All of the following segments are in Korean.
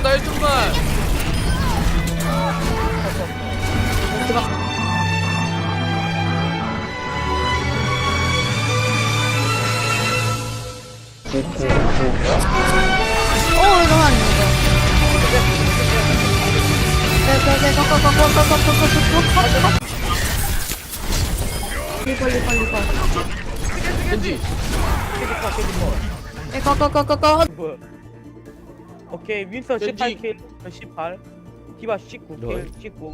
죽는다 1등만 오 이거 맞네 이거 네네네 꺼꺼꺼꺼꺼꺼꺼꺼꺼꺼 리벌 리벌 리벌 겐지 꺼꺼꺼꺼꺼 뭐야 오케이 윈서 왠지- 18킬 18 디바 19킬 19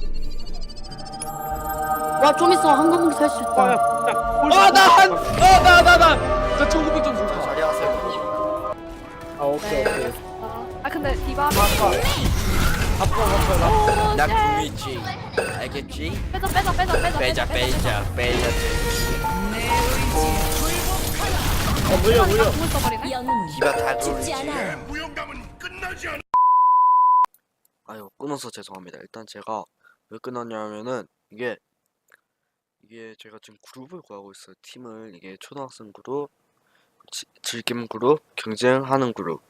와, 좀 있어. 한 방울 살수 있다. 아야 아 나한어나나 나저 천국이 좀 좋다 자리하세요. 아 오케이 오케이 아 근데 디바 앞으로 앞으로 나 구미지. 알겠지? 빼자 빼자 빼자 빼자 빼자 빼자 빼자. 어 물려 물려 공을 써버리네 기가 다 돌리지. 아유 끊어서 죄송합니다. 일단 제가 왜 끊었냐면은 이게 이게 제가 지금 그룹을 구하고 있어요. 팀을 이게 초등학생 그룹, 지- 즐김 그룹, 경쟁하는 그룹.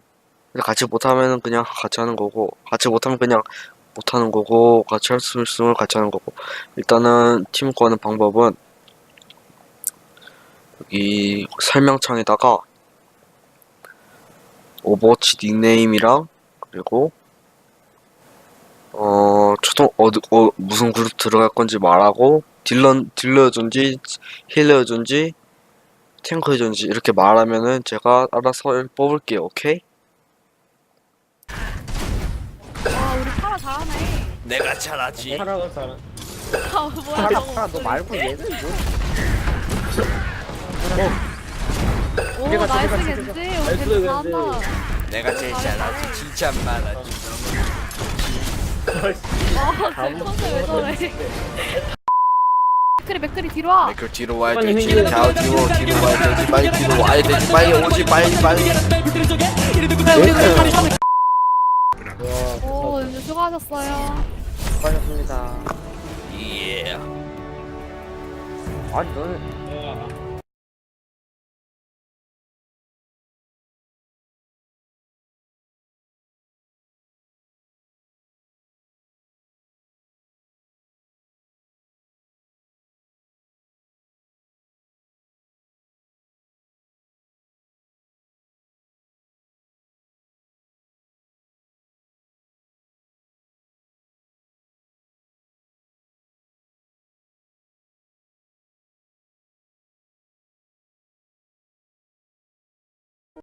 근데 같이 못하면은 그냥 같이 하는 거고, 같이 못하면 그냥 못하는 거고, 같이 할 수 있으면 같이 하는 거고. 일단은 팀 구하는 방법은 여기 설명창에다가 오버워치 닉네임이랑 그리고 어 초등 어디 어 무슨 그룹 들어갈 건지 말하고 딜러 딜러든지 힐러든지 탱커든지 이렇게 말하면은 제가 알아서 뽑을게요 오케이? 와 우리 파라 잘하네. 내가 잘하지. 사랑은 사랑 아 뭐야 파라 파라 너 말고 얘는 뭐 오 나이스 겐지. 제가 오 나이스 겐지 잘한다. 내가 제일 잘하지. 진짜 말하지. 아쟤 컨셉 왜 저래. 맥크리 뒤로 와. 맥클 뒤로 와야 빨리 되지. 뒤로 뒤로 와야 되지. 빨리 뒤로 와야 되지. 빨리 오지 빨리 빨리. 오 윤주 수고하셨어요. 수고하셨습니다. 예 아니 너는